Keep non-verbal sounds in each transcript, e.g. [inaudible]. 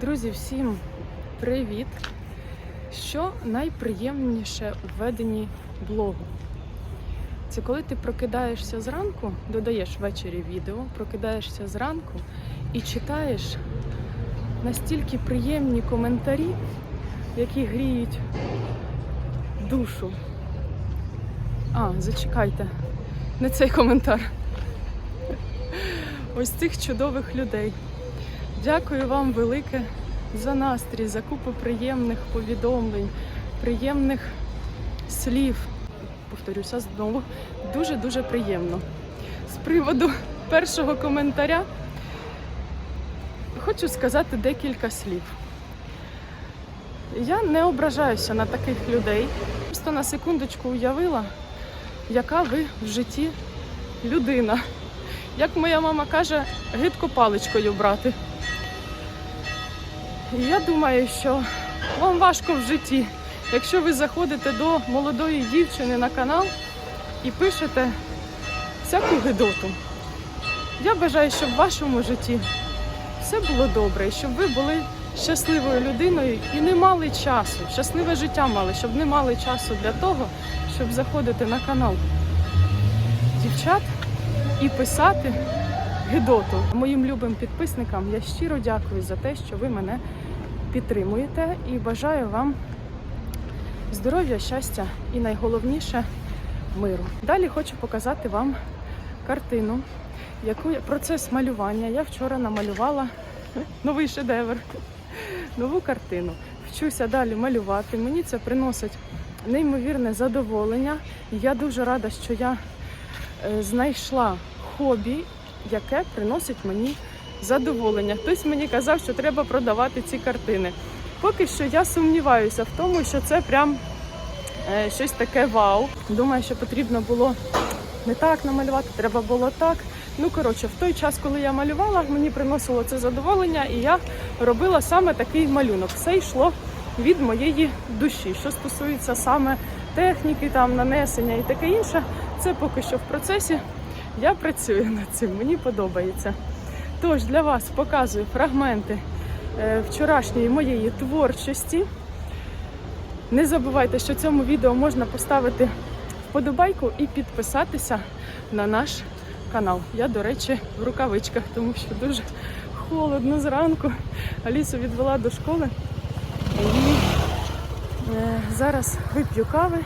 Друзі, всім привіт! Що найприємніше у веденні блогу? Це коли ти прокидаєшся зранку, додаєш ввечері відео, прокидаєшся зранку і читаєш настільки приємні коментарі, які гріють душу. А, зачекайте, не цей коментар. Ось цих чудових людей. Дякую вам велике за настрій, за купу приємних повідомлень, приємних слів. Повторюся знову, дуже-дуже приємно. З приводу першого коментаря хочу сказати декілька слів. Я не ображаюся на таких людей. Просто на секундочку уявила, яка ви в житті людина. Як моя мама каже, гидко паличкою брати. І я думаю, що вам важко в житті, якщо ви заходите до молодої дівчини на канал і пишете всяку гидоту. Я бажаю, щоб в вашому житті все було добре, і щоб ви були щасливою людиною і не мали часу, щасливе життя мали, щоб не мали часу для того, щоб заходити на канал дівчат і писати гидоту. Моїм любим підписникам я щиро дякую за те, що ви мене підтримуєте і бажаю вам здоров'я, щастя і найголовніше миру. Далі хочу показати вам картину, яку процес малювання. Я вчора намалювала новий шедевр, нову картину. Вчуся далі малювати. Мені це приносить неймовірне задоволення. Я дуже рада, що я е, знайшла хобі, яке приносить мені задоволення. Хтось мені казав, що треба продавати ці картини. Поки що я сумніваюся в тому, що це прям е, щось таке вау. Думаю, що потрібно було не так намалювати, треба було так. Ну, коротше, в той час, коли я малювала, мені приносило це задоволення, і я робила саме такий малюнок. Все йшло від моєї душі. Що стосується саме техніки, там нанесення і таке інше, це поки що в процесі. Я працюю над цим, мені подобається. Тож для вас показую фрагменти е, вчорашньої моєї творчості. Не забувайте, що цьому відео можна поставити вподобайку і підписатися на наш канал. Я, до речі, в рукавичках, тому що дуже холодно зранку. Алісу відвела до школи. І е, зараз вип'ю кави,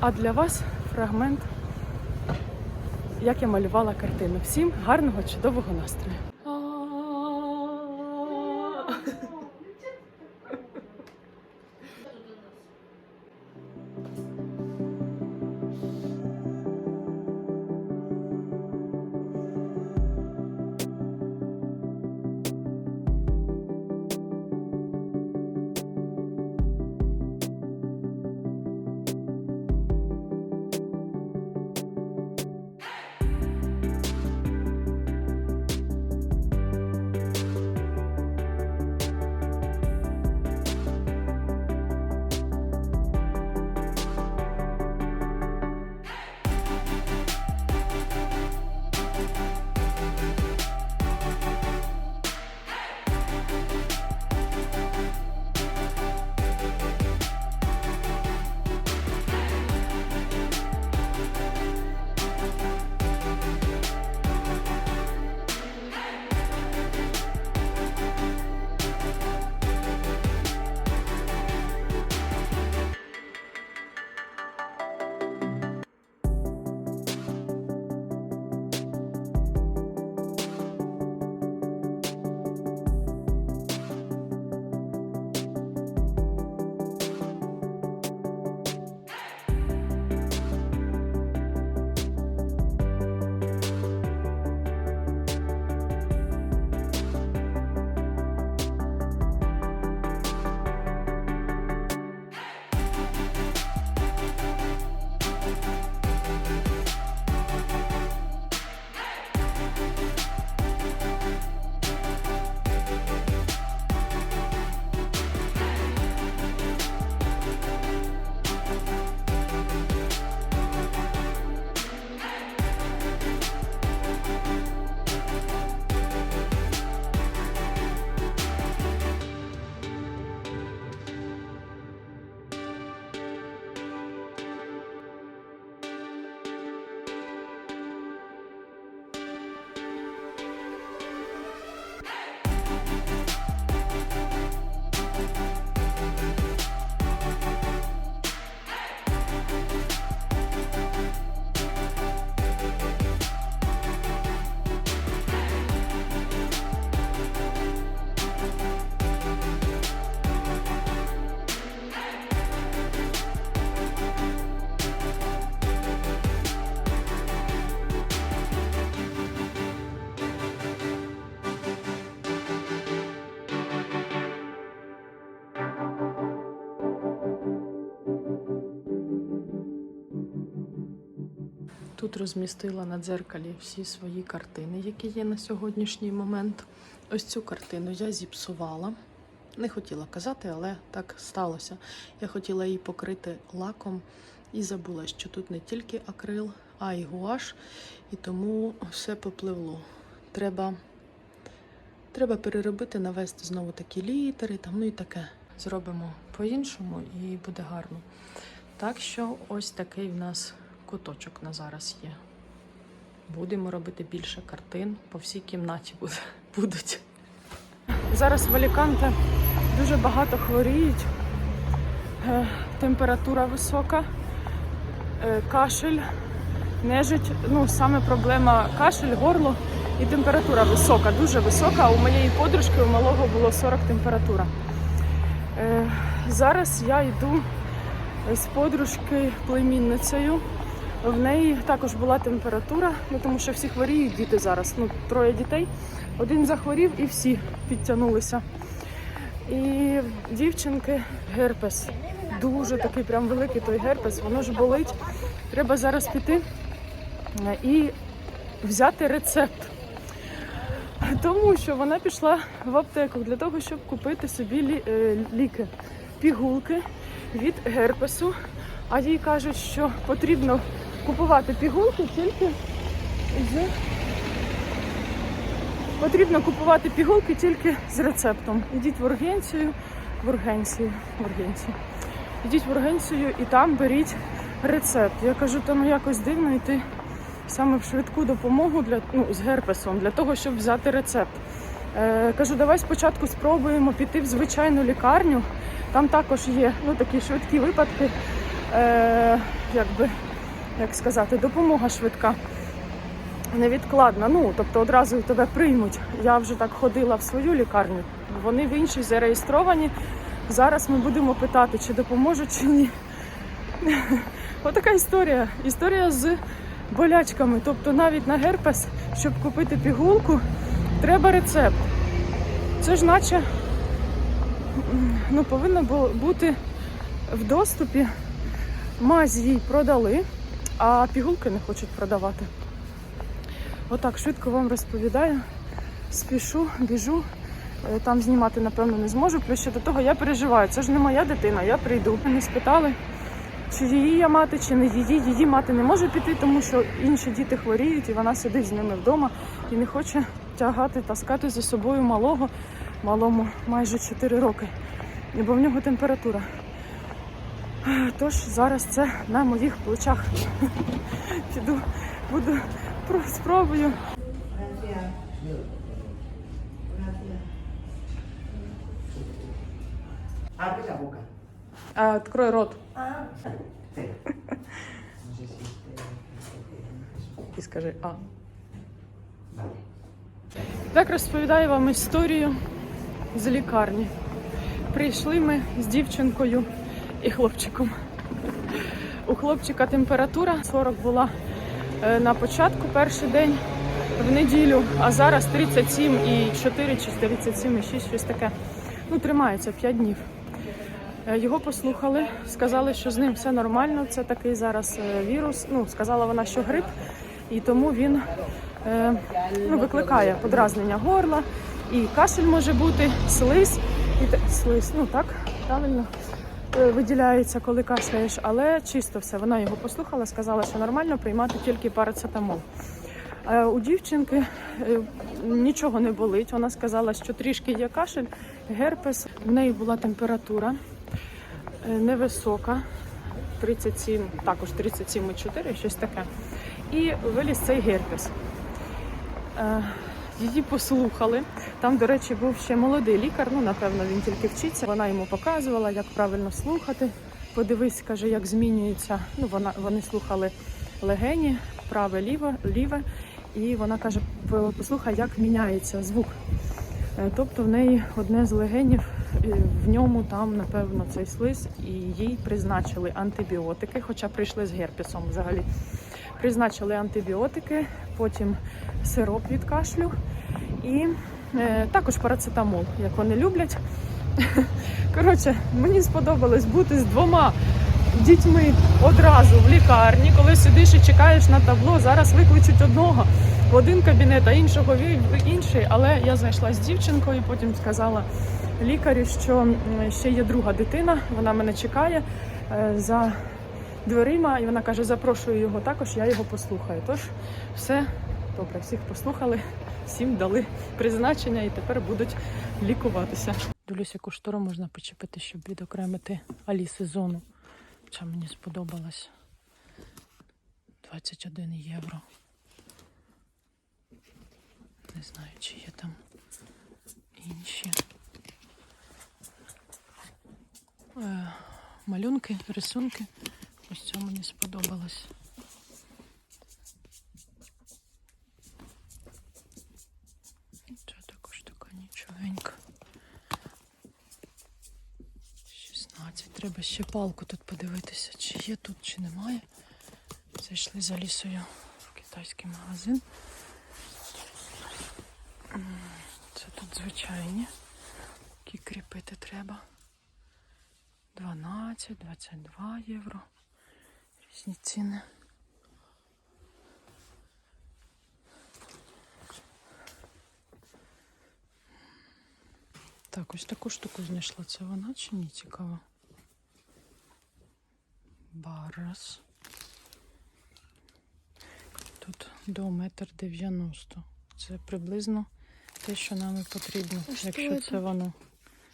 а для вас фрагмент, як я малювала картину. Всім гарного, чудового настрою. Тут розмістила на дзеркалі всі свої картини, які є на сьогоднішній момент. Ось цю картину я зіпсувала. Не хотіла казати, але так сталося. Я хотіла її покрити лаком і забула, що тут не тільки акрил, а й гуаш, і тому все попливло. Треба, треба переробити, навести знову такі літери, там, ну і таке. Зробимо по-іншому і буде гарно. Так що ось такий в нас куточок на зараз є. Будемо робити більше картин, по всій кімнаті [laughs] будуть. Зараз в Аліканте дуже багато хворіють. Е, Температура висока, е, кашель, нежить. Ну, саме проблема кашель, горло і температура висока, дуже висока. У моєї подружки у малого було 40 температура. Е, Зараз я йду з подружки племінницею. В неї також була температура, ну тому що всі хворіють діти зараз. Ну, троє дітей. Один захворів і всі підтягнулися. І дівчинки герпес. Дуже такий прям великий той герпес, воно ж болить. Треба зараз піти е, і взяти рецепт. Тому що вона пішла в аптеку для того, щоб купити собі е, ліки, пігулки від герпесу. А їй кажуть, що потрібно купувати пігулки тільки з потрібно купувати пігулки тільки з рецептом. Ідіть в ургенцію, в ургенцію, в ургенцію. Ідіть в ургенцію і там беріть рецепт. Я кажу, та ну якось дивно йти саме в швидку допомогу для ну, з герпесом для того, щоб взяти рецепт. Е, кажу, давай спочатку спробуємо піти в звичайну лікарню. Там також є ну, такі швидкі випадки, е, якби, як сказати, допомога швидка. Невідкладна. Ну, тобто одразу тебе приймуть. Я вже так ходила в свою лікарню. Вони в іншій зареєстровані. Зараз ми будемо питати, чи допоможуть, чи ні. [laughs] Отака історія. Історія з болячками. Тобто навіть на герпес, щоб купити пігулку, треба рецепт. Це ж наче ну, повинно бути в доступі. Мазь їй продали, а пігулки не хочуть продавати. Отак швидко вам розповідаю. Спішу, біжу. Е, Там знімати, напевно, не зможу. Плюс ще до того я переживаю. Це ж не моя дитина, я прийду. Мене спитали, чи її я мати, чи не її. Її мати не може піти, тому що інші діти хворіють, і вона сидить з ними вдома і не хоче тягати, таскати за собою малого, малому майже 4 роки. Бо в нього температура. Тож зараз це на моїх плечах. Піду, буду про- спробую. А, Открой рот і скажи А. Так розповідаю вам історію з лікарні. Прийшли ми з дівчинкою і хлопчиком. У хлопчика температура 40 була е, на початку перший день в неділю, а зараз 37 і 4 чи 37 і 6, щось таке. Ну, тримається 5 днів. Е, Його послухали, сказали, що з ним все нормально. Це такий зараз е, вірус. Ну, сказала вона, що грип, і тому він ну, викликає подразнення горла, і кашель може бути, слиз, і те- слиз, ну так, правильно виділяється, коли кашляєш, але чисто все. Вона його послухала, сказала, що нормально приймати тільки парацетамол. Е, У дівчинки е, нічого не болить. Вона сказала, що трішки є кашель, герпес. В неї була температура е, невисока, 37, також 37,4, щось таке. І виліз цей герпес. Її послухали. Там, до речі, був ще молодий лікар. Ну, напевно, він тільки вчиться. Вона йому показувала, як правильно слухати. Подивись, каже, як змінюється. Ну, вона вони слухали легені, праве, ліве, ліве. І вона каже: послухай, як міняється звук. Е, Тобто в неї одне з легенів, в ньому там, напевно, цей слиз, і їй призначили антибіотики, хоча прийшли з герпесом взагалі. Призначили антибіотики, потім сироп від кашлю і е, також парацетамол, як вони люблять. [laughs] Коротше, мені сподобалось бути з двома дітьми одразу в лікарні, коли сидиш і чекаєш на табло. Зараз викличуть одного в один кабінет, а іншого в інший. Але я зайшла з дівчинкою, потім сказала лікарю, що ще є друга дитина. Вона мене чекає е, за дверима, і вона каже: запрошую його також, я його послухаю. Тож все добре, всіх послухали, всім дали призначення і тепер будуть лікуватися. Дивлюсь, яку штору можна почепити, щоб відокремити Аліси зону. Ця мені сподобалась. 21 євро. Не знаю, чи є там інші. Е, малюнки, рисунки. Ось це мені сподобалось. Це також така нічогенька. 16. Треба ще палку тут подивитися, чи є тут, чи немає. Зайшли за лісою в китайський магазин. Це тут звичайні, які кріпити треба. 12, 22 євро. Різні ціни. Так, ось таку штуку знайшла. Це вона чи ні? Цікаво. Барас. Тут до метр дев'яносто. Це приблизно те, що нам і потрібно, А якщо це воно.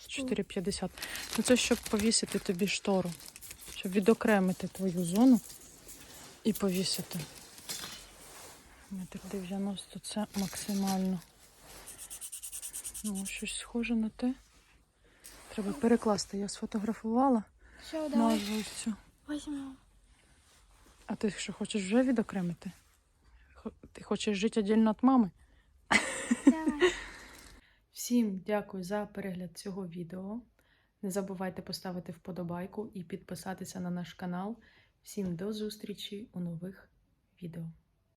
4,50. Ну це щоб повісити тобі штору, щоб відокремити твою зону і повісити. Метр 90 це максимально. Ну, щось схоже на те. Треба перекласти. Я сфотографувала Все, давай. назву ось цю. Возьмем. А ти що хочеш вже відокремити? Ти хочеш жити віддільно від мами? Давай. [laughs] Всім дякую за перегляд цього відео. Не забувайте поставити вподобайку і підписатися на наш канал. Всім до зустрічі у нових відео.